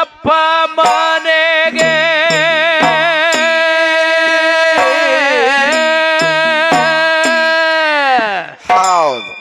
ಅಪ್ಪ ಮನೆಗೆ. ಹೌದು.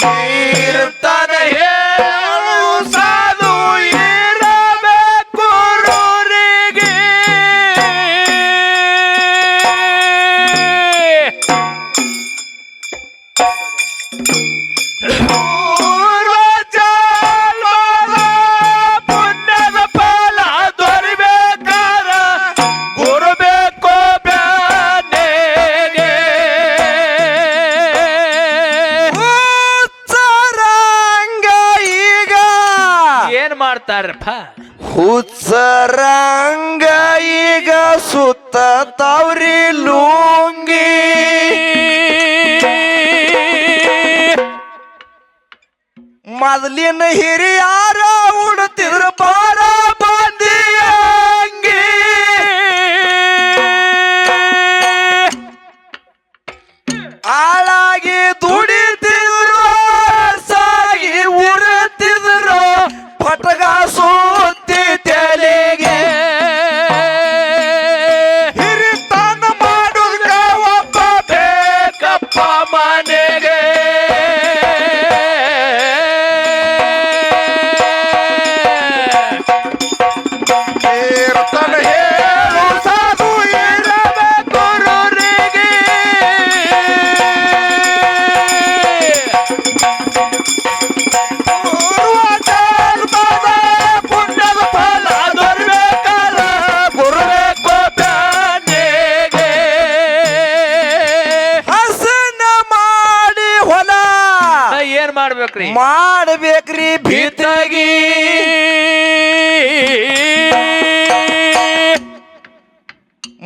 ಕೀರ್ತನ ಹೇಳು ಸಾಧು ಇರಬೇಕು ರೋರಿಗೆ. Oh ಮತ್ತ ತಾವ್ರಿ ಲೂಂಗಿ. ಮೊದಲಿನ ಹಿರಿಯಾರ ಉಡುತ್ತಿದ್ರು ಬಾರ ಬಂದಿಯಂಗಿ ಆಳಾಗಿ ದೂ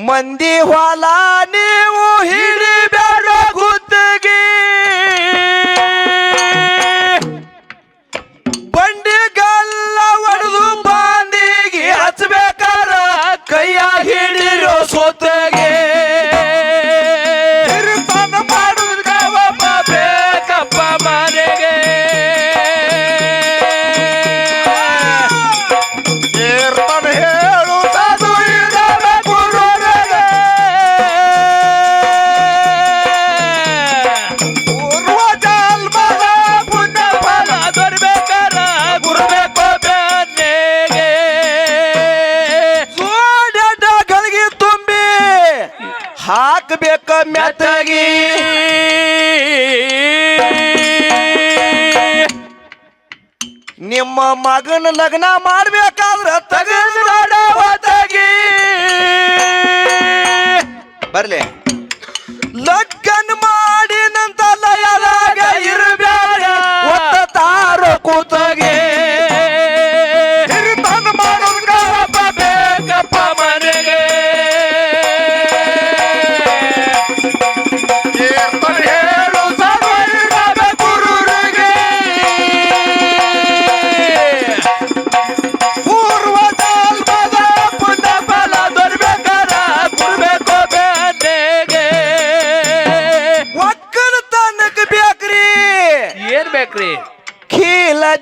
ಮಂದಿ ಹೊಲ ನೀವು ಹಿಡಿಬೇಡ ಗುತ್ತಿಗೆ. ನಿಮ್ಮ ಮಗನ ಲಗ್ನ ಮಾಡ್ಬೇಕಾದ್ರ ತಗಿ ಬರ್ಲಿ.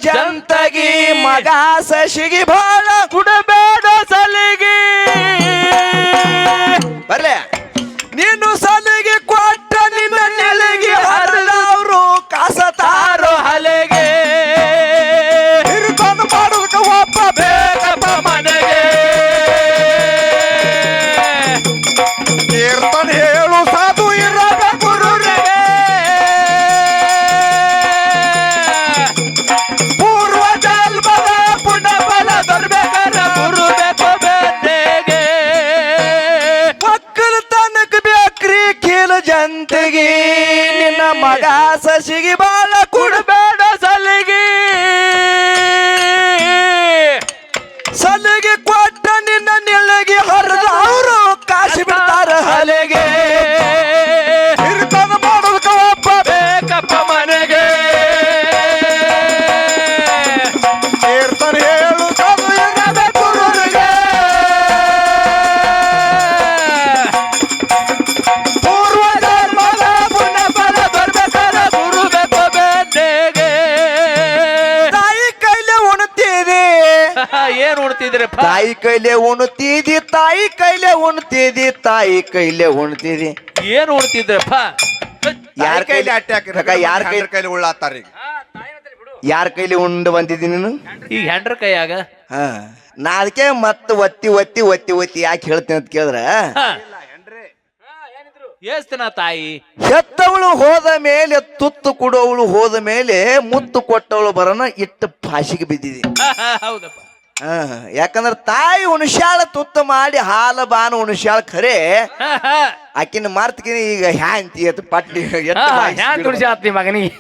ಜಂತಗಿ ಮಗ ಸಸಿಗಿ ಬಾಳ ಕುಡಬೇಡ ಸಲಿಗಿ. ಬರ್ಲೇ. ಸಂತಗಿ ನಿನ್ನ ಮಗ ಸಸಿಗೆ ಉಣ್ತಿದ್ರಪ್ಪ ತಾಯಿ ಕೈಲೆ ಉಣ್ತಿದಿ ತಾಯಿ ಕೈಲೆ ಉಣ್ತಿದಿ ತಾಯಿ ಕೈಲೆ ಉಣ್ತಿದಿ. ಏನ್ ಉಣ್ತಿದ್ರಪ್ಪ ಯಾರ ಯಾರ ಕೈಲಿ ಅಟ್ಟಿ ಯಾರ ಯಾರ್ ಕೈ ಕೈಲಿ ಉಳ್ಳಾತಾರ ಈಗ? ಯಾರ ಕೈಲಿ ಉಂಡು ಬಂದಿದ್ದೀನಿ ನೀನು? ಈಗ ಹೆಂಡ್ರ ಕೈಯಾಗ? ಹಾ. ನಾ ಅದಕ್ಕೆ ಮತ್ತೆ ಒತ್ತಿ ಒತ್ತಿ ಒತ್ತಿ ಒತ್ತಿ ಯಾಕೆ ಹೇಳ್ತೀನಿ ಅಂತ ಕೇಳಿದ್ರ ಏಸ್ತನ ತಾಯಿ? ಹೆತ್ತವಳು ಹೋದ ಮೇಲೆ ತುತ್ತು ಕೊಡೋವಳು ಹೋದ ಮೇಲೆ ಮುತ್ತು ಕೊಟ್ಟವಳು ಬರೋಣ ಇಟ್ಟು ಭಾಷೆಗೆ ಬಿದ್ದಿದೆ ಹೌದಪ್ಪ. ಯಾಕಂದ್ರ ತಾಯಿ ಹುಣಶಾಳ ತುತ್ತು ಮಾಡಿ ಹಾಲ ಬಾನ ಹುಣಶಾಳ ಖರೆ. ಆಕಿನ ಮಾರ್ತಿಗೆ ಈಗ ಹ್ಯಾಂತಿ ಎತ್ತು ಪಟ್ಟಿ ತುಳ್ಸಿ ಮಗನಿಗೆ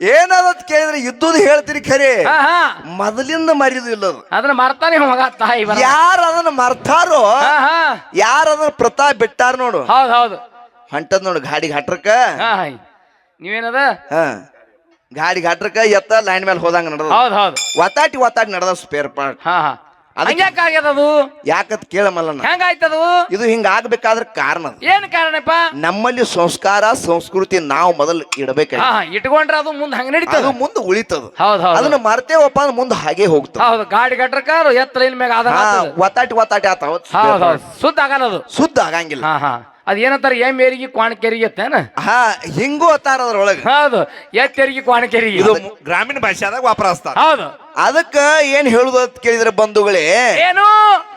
ಏನದ ಕೇಳಿದ್ರೆ ಇದ್ದುದು ಹೇಳ್ತೀರಿ ಖರೆ. ಮೊದಲಿಂದ ಮರಿದು ಇಲ್ಲದು. ಅದನ್ನ ಮರ್ತಾನೆ ಮಗ ತಾಯಿ ಯಾರು ಅದನ್ನ ಮರ್ತಾರೋ ಯಾರ ಅದನ್ನ ಪ್ರತಾಪ್ ಬಿಟ್ಟಾರ ನೋಡು. ಹೌದು ಹೌದು. ಹೊಂಟದ್ ನೋಡು ಗಾಡಿ ಹಟ್ರಕ. ನೀವೇನದ? ಹಾ. ಗಾಡಿ ಹಟ್ರಕ್ಕ ಎತ್ತ ಲೈನ್ ಮೇಲೆ ಹೋದಂಗ ನಡೆದ ಹೌದ್ ಹೌದು. ಒತ್ತಾಟಿ ಒತ್ತಾಟಿ ನಡೆದ ಸ್ಪೇರ್ ಪಾರ್ಟ್ ಹಾ ಹಾ. ಅದಕ್ಕೆ- ಹಂಗ್ಯಾಕ್ ಆಗ್ಯದ ಅದು ಯಾಕತ್ ಕೇಳಮಲ್ಲ ಹೆಂಗಾಯ್ತದು ಇದು ಹಿಂಗ ಆಗ್ಬೇಕಾದ್ರ ಕಾರಣ ಅದು. ಏನ್ ಕಾರಣಪ್ಪ ನಮ್ಮಲ್ಲಿ ಸಂಸ್ಕಾರ ಸಂಸ್ಕೃತಿ ನಾವು ಮೊದಲು ಇಡಬೇಕು ಹಾ ಹಾ. ಇಟ್ಕೊಂಡ್ರ ಅದು ಮುಂದ್ ಹಂಗ ನಡೀತದ. ಅದು ಮುಂದೆ ಉಳಿತದ. ಹೌದ್ ಹೌದು. ಅದನ್ನ ಮರ್ತೇವಪ್ಪ ಅಂದ್ರೆ ಮುಂದೆ ಹಾಗೆ ಹೋಗ್ತದ. ಹೌದು ಗಾಡಿ ಗಟ್ರಕ ಎತ್ತ ಲೈನ್ ಮ್ಯಾಗ ಆದ ಹಾ ಒತ್ತಾಟಿ ಒತ್ತಾಟಿ ಆತ ಹೌದ್ ಹೌದು. ಸುದ್ದ ಆಗಲ್ಲ ಅದು. ಸುದ್ದ ಆಗಂಗಿಲ್ಲ. ಹಾ ಹಾ. ಅದ್ ಏ ಮೇರಿಗೆ ಏರಿಗೆ ಕ್ವಾಣಕೆರಿಗೆ ಎತ್ತೇನ ಹಾ ಹಿಂಗೂ ಅತ್ತಾರ ಅದ್ರೊಳಗ. ಹೌದು ಕ್ವಾಣ ಕ್ವಾಣಕೆರಿಗೆ ಇದು ಗ್ರಾಮೀಣ ಭಾಷೆದಾಗ ವಾಪರಸ್ತಾರ. ಹೌದು. ಅದಕ್ಕ ಏನ್ ಹೇಳುದು ಅಂತ ಕೇಳಿದ್ರೆ ಬಂಧುಗಳೇ ಏನು?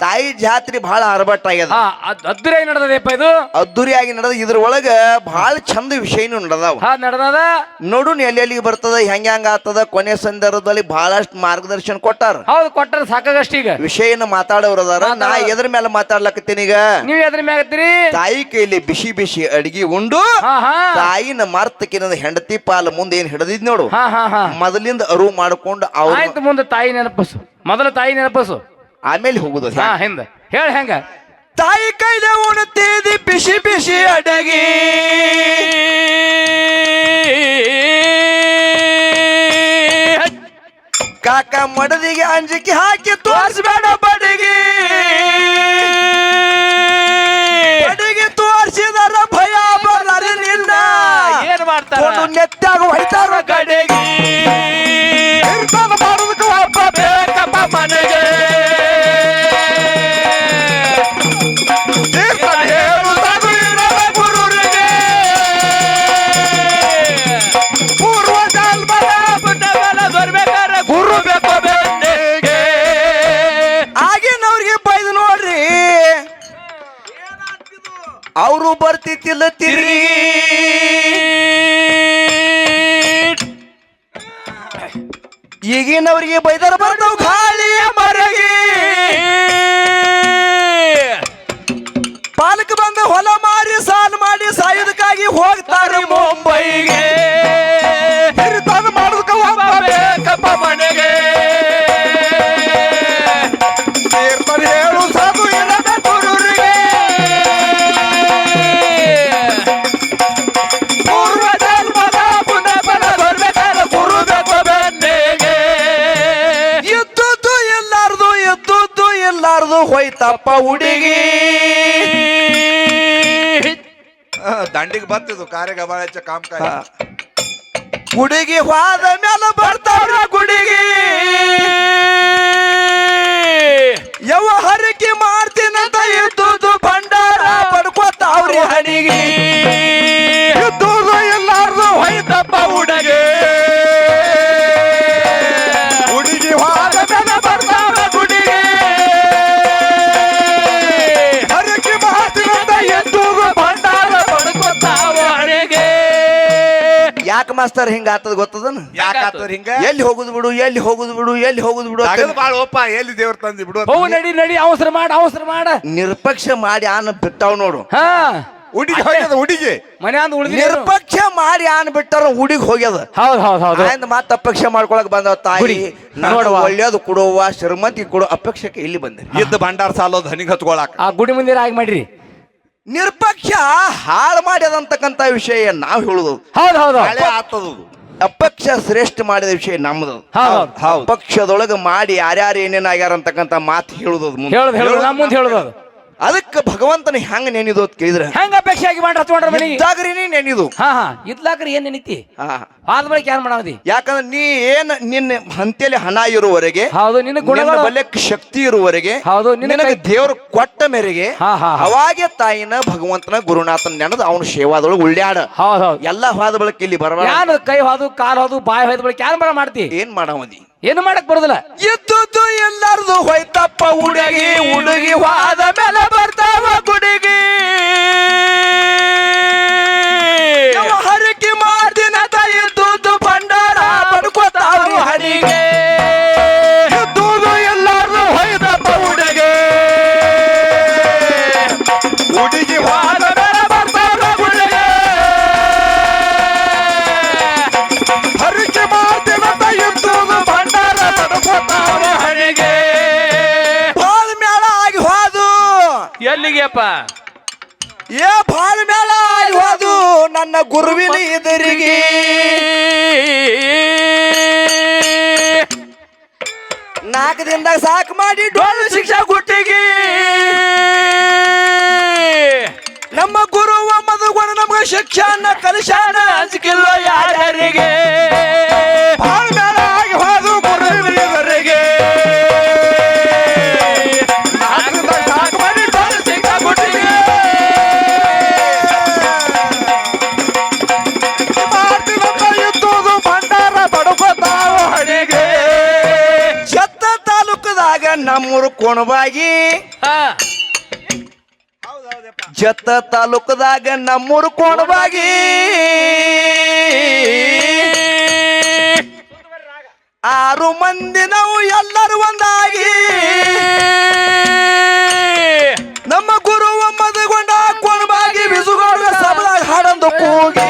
ತಾಯಿ ಜಾತ್ರೆ ಬಹಳ ಅರ್ಭಟ್ ಆಗ್ಯದ. ಹಾ ಅದ್ ಅದ್ದೂರಿ ನಡೆದದಪ್ಪ ಇದು? ಅದ್ದೂರಿಯಾಗಿ ನಡೆದ ಇದ್ರ ಒಳಗ ಬಹಳ ಚಂದ ವಿಷಯನು ನಡೆದಾವ. ಹಾ ನಡೆದದ? ನೋಡು ಎಲ್ಲಿ ಎಲ್ಲಿಗೆ ಬರ್ತದ ಹೆಂಗ ಹೆಂಗ ಆಗ್ತದ ಕೊನೆ ಸಂದರ್ಭದಲ್ಲಿ ಬಹಳಷ್ಟು ಮಾರ್ಗದರ್ಶನ ಕೊಟ್ಟಾರ. ಹೌದು ಕೊಟ್ಟಾರ ಸಾಕಾಗಷ್ಟ ಈಗ. ವಿಷಯನ ಮಾತಾಡೋರು ಅದಾರ. ನಾ. ಎದ್ರ ಮೇಲೆ ಮಾತಾಡ್ಲಕತ್ತೀನಿ ಈಗ? ನೀವ್ ಎದ್ರ ಮ್ಯಾಗತ್ತೀರಿ ತಾಯಿ ಕೈಲಿ ಬಿಸಿ ಬಿಸಿ ಅಡಿಗೆ ಉಂಡು. ತಾಯಿನ ಮರ್ತಕಿನ ಹೆಂಡತಿ ಪಾಲ ಮುಂದೆ ಏನ್ ಹಿಡದಿದ್ ನೋಡು. ಹಾ ಹಾ ಹಾ. ಮೊದಲಿಂದ ಅರು ಮಾಡ್ಕೊಂಡು ಅವ್ರ ಮುಂದೆ ತಾಯಿ ನೆನಪಸು. ಮೊದಲ ತಾಯಿ ನೆನಪಸು. ಆಮೇಲೆ ಹೋಗುದು ಹಾ ಹಿಂದ. ಹೇಳ ಹೆಂಗ? ತಾಯಿ ಕೈಲೆ ಉಣ್ತಿದಿ ಬಿಸಿ ಬಿಸಿ ಅಡಗಿ. ಕಾಕ ಮಡದಿಗೆ ಅಂಜಿಕೆ ಹಾಕಿ ತೋರಿಸ್ಬೇಡ ಬಡಗಿ. ಬಡಗಿ ತೋರಿಸಿದರ ಭಯ ಬರಲಿ ನಿನ್ನ ಏನ್ ಮಾಡ್ತಾರ? ನೆತ್ತಾಗ ಹೊಯ್ತಾರ ಕಡೆಗೆ ಅವರು ಬರ್ತಿತ್ತಿಲ್ಲ ತಿರುಗಿ. ಈಗಿನವ್ರಿಗೆ ಬರ್ತಾವ್ ಬರ್ತಾವ ಉಡಿಗೆ ಹುಡುಗಿ. ದಂಡಿಗೆ ಬತ್ತಿದು ಕಾರ್ಯ ಗಬಾಳಚ ಕಾಮ್ ಕಾಯ. ಹುಡುಗಿ ಹೋದ ಮೇಲೆ ಬರ್ತಾವ್ರ ಗುಡಿಗಿ. ಯಾವ ಹರಕೆ ಮಾಡ್ತೀನಂತ ಇದ್ದುದು ಭಂಡಾರ ಪಡ್ಕೋತಾವ್ರಿ ಹಣಿಗೆ. ಇದ್ದುದು ಮಾಸ್ತರ್ ಹಿಂಗ ಆತದ ಗೊತ್ತದನ? ಯಾಕಾತವ್ರ ಹಿಂಗ? ಎಲ್ಲಿ ಹೋಗುದು ಬಿಡು ಎಲ್ಲಿ ಹೋಗುದು ಬಿಡು ಎಲ್ಲಿ ಹೋಗುದು ಬಿಡು ಅಂತ ತಗದು ಬಾಳ ಒಪ್ಪ ಎಲ್ಲಿ ದೇವ್ರ ತಂದಿ ಬಿಡು ಹೋಗು ನಡಿ ನಡಿ ಅವಸರ ಮಾಡ ಅವಸರ ಮಾಡ. ನಿರ್ಪಕ್ಷ ಮಾಡಿ ಆನ ಬಿಟ್ಟಾವ್ ನೋಡು. ಹಾ. ಹುಡುಗಿ ಹೋಗ್ಯದ ಹುಡುಗಿ? ಮನೆ ಅಂದ್ ಉಳಿದಿ ನಿರ್ಪಕ್ಷ ಮಾಡಿ ಆನ್ ಬಿಟ್ಟಾರ ಹುಡುಗಿ ಹೋಗ್ಯದ. ಹೌದು ಹೌದು ಹೌದು. ಆಯ್ತು ಮತ್ತ ಅಪೇಕ್ಷೆ ಮಾಡ್ಕೊಳಕ್ ಬಂದ ತಾಯಿ. ನೋಡುವ. ಒಳ್ಳೇದು ಕೊಡುವ ಶ್ರೀಮಂತಿ ಕೊಡೋ ಅಪೇಕ್ಷಕ್ಕೆ ಇಲ್ಲಿ ಬಂದೆ. ಇದ್ದ ಭಂಡಾರ ಸಾಲೋದು ಹನಿಗ್ ಹತ್ಕೊಳಕ್. ಆ ಗುಡಿ ಮುಂದಿರ ಆಗಿ ಮಾಡ್ರಿ. ನಿರ್ಪಕ್ಷ ಹಾಳು ಮಾಡಿದಂತಕ್ಕಂಥ ವಿಷಯ ನಾವು ಹೇಳುದು. ಹೌದ್ ಹೌದ್ ಹೌದ್. ಹಳೆ ಆತದು. ಅಪಕ್ಷ ಶ್ರೇಷ್ಠ ಮಾಡಿದ ವಿಷಯ ನಮ್ದು. ಪಕ್ಷದೊಳಗೆ ಹೌದ್. ಪಕ್ಷದೊಳಗ ಮಾಡಿ ಯಾರ್ಯಾರು ಏನೇನಾಗ್ಯಾರ ಅಂತಕ್ಕಂತ ಮಾತು ಹೇಳುದು ಮುಂದೆ. ಹೇಳುದು. ಅದಕ್ಕೆ ಭಗವಂತನ ಹೆಂಗ ನೆನಿದು ಅಂತ ಕೇಳಿದ್ರೆ ಹೆಂಗ ಅಪೇಕ್ಷೆ ಆಗಿ ಮಾಡ್ರಿ ಹಚ್ಕೊಂಡ್ರ ಮನೆಗೆ ಇದ್ದಾಗ್ರೀನಿ ನೆನಿದು. ಹಾ ಹಾ. ಇದ್ಲಾಕ್ರಿ ಏನ್ ನೆನಿತಿ? ಹಾ ಆದ ಬಳಿಕ ಏನ್ ಮಾಡಾವದಿ? ಯಾಕಂದ್ರೆ ನೀ ಏನ್ ನಿನ್ನ ಹಂತೆಯಲ್ಲಿ ಹಣ ಇರುವವರೆಗೆ ಹೌದು ನಿನ್ನ ಗುಣಗಳ ಬಲಕ್ಕೆ ಶಕ್ತಿ ಇರುವವರೆಗೆ ಹೌದು, ನಿನಗೆ ದೇವರು ಕೊಟ್ಟ ಮೇರೆಗೆ. ಅವಾಗೆ ತಾಯಿನ ಭಗವಂತನ ಗುರುನಾಥನ ನೆನದು ಅವನು ಸೇವಾದೊಳಗೆ ಉಳ್ಳ್ಯಾಡ ಹೌದು ಹೌದು. ಎಲ್ಲ ಹೋದ ಬಳಕ ಇಲ್ಲಿ ಬರಬಾರ ಯಾನ್ ಕೈ ಹಾದು ಕಾಲ್ ಹಾದು ಬಾಯಿ ಹೋದ ಬಳಿಕ ಯಾರ ಬರ ಮಾಡ್ತಿ? ಏನ್ ಮಾಡಾವದಿ? ಏನು ಮಾಡಕ್ ಬರುದಿಲ್ಲ? ಎದ್ದು ಎಲ್ಲಾರ್ದು ಹೋಯ್ತಪ್ಪ ಹುಡುಗಿ ಹುಡುಗಿ ಹೋದ ಮೇಲೆ ಎಲ್ಲಿಗೆಪ್ಪ ಏ ಬಾಳ ಮೇಲ ಹೋದು ನನ್ನ ಗುರುವಿನ ಎದುರಿಗೆ. ನಾಲ್ಕು ದಿನದಾಗ ಸಾಕು ಮಾಡಿ ಡೋಲು ಶಿಕ್ಷಾ ಗುಟ್ಟಿಗೆ ನಮ್ಮ ಗುರು ಮದುಗುಣ ನಮ್ಗೆ ಶಿಕ್ಷಣ ಕಲಿಶಾನ ಯಾರಿಗೆ ಯಾರ್ಯಾರಿಗೆ. ನಮ್ಮೂರು ಕೊಣಬಾಗಿ ಹಾ. ಜತ್ತ ತಾಲೂಕದಾಗ ನಮ್ಮೂರು ಕೋಣಬಾಗಿ ಆರು ಮಂದಿ ನಾವು ಎಲ್ಲರೂ ಒಂದಾಗಿ. ನಮ್ಮ ಗುರು ಮದುಗೊಂಡ ಕೊಣಬಾಗಿ ಬಿಸುಗಾಡುವ ಸಬಲಾಗಿ ಹಾಡಂದು ಕೂಗಿ.